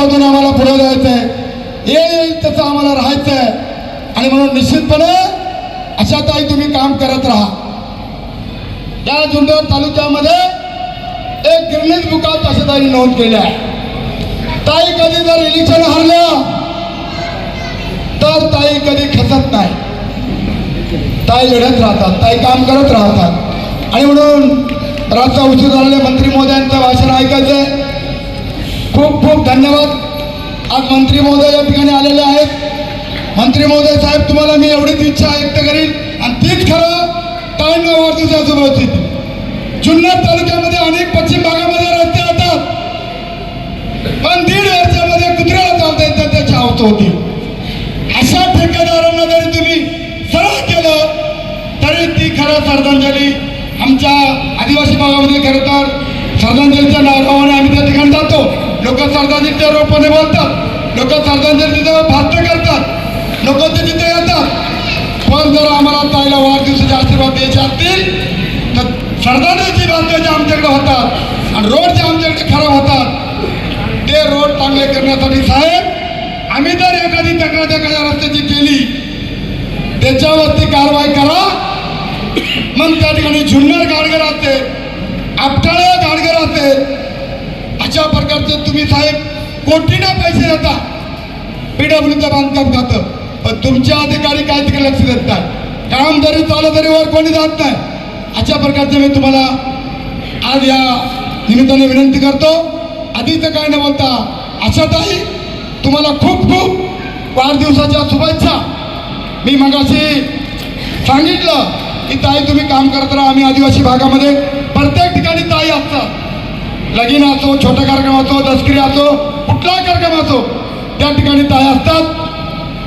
माध्यमातून आम्हाला पुढे जायचंय. येईल येईल तसं आम्हाला राहायचंय. आणि म्हणून निश्चितपणे अशा ताई तुम्ही काम करत राहा. या जुन्नर तालुक्यामध्ये एक गिरणीत बुकात अशा ताई नोंद केली आहे ताई कधी जर इलेक्शन हरलं तर ताई कधी खचत नाही. ताई लढत राहतात ताई काम करत राहतात. आणि म्हणून रातचा उशीर झालेल्या मंत्री यांचं भाषण ऐकायचंय. खूप खूप धन्यवाद. आज मंत्री महोदय या ठिकाणी आलेले आहेत. मंत्री महोदय साहेब तुम्हाला मी एवढीच इच्छा व्यक्त करीन. आणि तीच खरं ताईंना वाढदिवसाचं होती जुन्नर तालुक्यामध्ये अनेक पश्चिम भागामध्ये रस्ते येतात. पण दीड वर्षामध्ये कुत्र्याला चालता येतात त्याची आवत होती अशा ठेकेदारांना जरी तुम्ही सरळ केलं तरी ती खरं श्रद्धांजली आमच्या आदिवासी भागामध्ये खरं तर श्रद्धांजलीच्या नावाने आम्ही त्या ठिकाणी जातो लोक श्रद्धांजलीच्या बोलतात. लोक श्रद्धांजली तिथं भाष्य करतात. लोक ते तिथे येतात. पण जर आम्हाला ताईला वाढदिवसाचे आशीर्वाद द्यायचे असतील तर श्रद्धांजलीची भाष्य जे आमच्याकडे होतात आणि रोड जे आमच्याकडे खराब होतात. ते रोड चांगले करण्यासाठी साहेब आम्ही जर एखादी तक्रार एखाद्या रस्त्याची केली त्याच्यावरती कारवाई करा. मग त्या ठिकाणी झुन्नर गाडगर असते आपटाळ्या गाडगर असते अशा प्रकारचे तुम्ही साहेब कोटीना पैसे देता पीडब्ल्यूचं बांधकाम जातं. पण तुमचे अधिकारी काय तिकडे लक्ष देत नाही. काम जरी चाललं तरी वर कोणी जात नाही. अशा प्रकारचे मी तुम्हाला आज या निमित्ताने विनंती करतो. आधीचं काय न बोलता आशाताई तुम्हाला खूप खूप वाढदिवसाच्या शुभेच्छा. मी मगाशी सांगितलं की ताई तुम्ही काम करत राहा आम्ही आदिवासी भागामध्ये. प्रत्येक लगीन असो छोटा कार्यक्रम असो दसकिरी असो कुठला कार्यक्रम असो त्या ठिकाणी ताया असतात.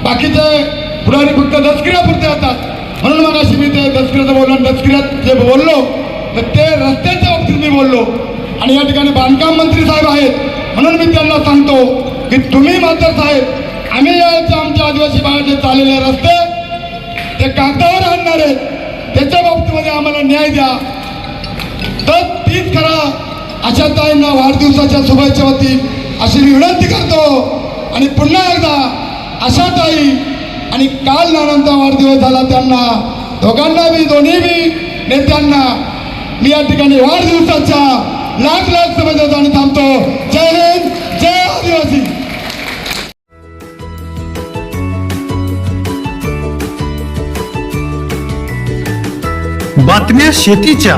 बाकीचे पुढारी फक्त दसकिऱ्यापुरते असतात. म्हणून मग अशी मी ते दसकिऱ्याचं बोललो आणि दसकिऱ्यात जे बोललो तर ते रस्त्याच्या बाबतीत मी बोललो. आणि या ठिकाणी बांधकाम मंत्री साहेब आहेत. म्हणून मी त्यांना सांगतो की तुम्ही मात्र साहेब आम्ही यायचे आमच्या आदिवासी भागाचे चाललेले रस्ते ते कागदावर आणणार आहेत. त्याच्या बाबतीमध्ये आम्हाला न्याय द्या. तर तीच करा अशा ताईंना वाढदिवसाच्या शुभेच्छा होती अशी मी विनंती करतो. आणि पुन्हा एकदा आशाताई आणि काल नानांचा वाढदिवस झाला त्यांना दोघांना मी दोन्ही मी नेत्यांना मी या ठिकाणी वाढदिवसाच्या लाख लाख शुभेच्छा आणि थांबतो. जय हिंद जय आदिवासी. बातम्या शेतीच्या.